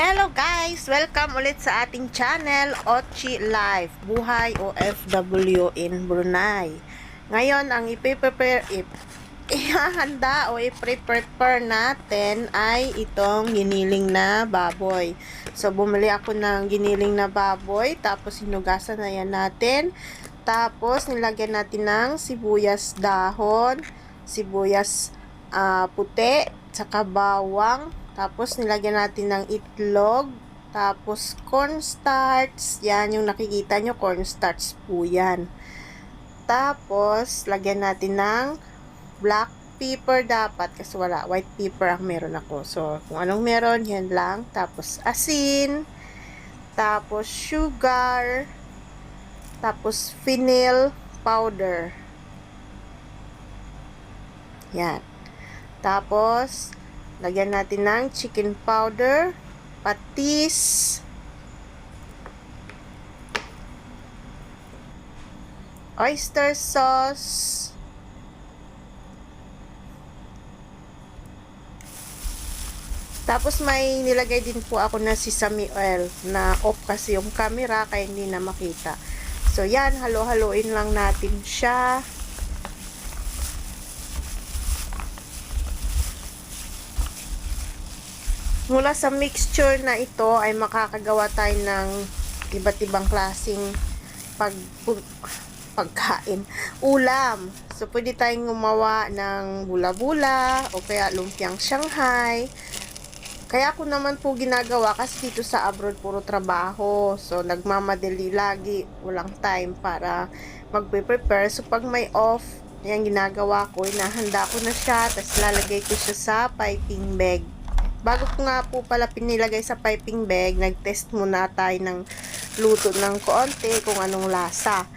Hello guys! Welcome ulit sa ating channel, Ochi Life, Buhay OFW in Brunei. Ngayon, ang ipiprepare, ip, ihahanda o iprepare natin ay itong giniling na baboy. So, bumili ako ng giniling na baboy, tapos hinugasan na yan natin. Tapos, nilagyan natin ng sibuyas dahon, sibuyas ah, puti, tsaka bawang, tapos nilagyan natin ng itlog, tapos cornstarch, yan yung nakikita nyo, cornstarch po yan. Tapos, lagyan natin ng black pepper dapat kasi wala, white pepper ang meron ako. So, kung anong meron, yan lang. Tapos, asin, tapos sugar, tapos fennel powder. Yan. Tapos, lagyan natin ng chicken powder, patis, oyster sauce, Tapos may nilagay din po ako na sesame oil na off kasi yung camera kaya hindi na makita. So yan, halo-haloin lang natin siya. Mula sa mixture na ito ay makakagawa tayo ng iba't ibang klasing pag, pagkain. Ulam. So, pwede tayong gumawa ng bula-bula o kaya lumpiang Shanghai. Kaya ako naman po ginagawa kasi dito sa abroad puro trabaho. So, nagmamadali lagi. Walang time para magpe-prepare. So, pag may off, yan ginagawa ko. Inahanda ko na siya. Tapos lalagay ko siya sa piping bag. Bago ko nga po pala pinilagay sa piping bag, nag-test muna tayo ng luto ng konti kung anong lasa.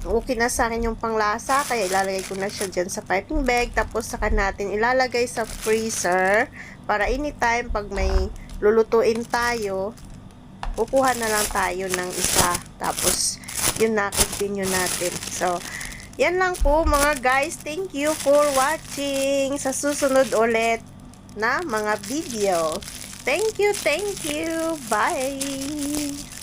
Okay na sa akin yung panglasa, kaya ilalagay ko na siya dyan sa piping bag. Tapos saka natin ilalagay sa freezer para anytime pag may lulutuin tayo, kukuha na lang tayo ng isa. Tapos, yun na, continue natin. So, yan lang po mga guys. Thank you for watching. Sa susunod ulit na mga video. Thank you, thank you. Bye!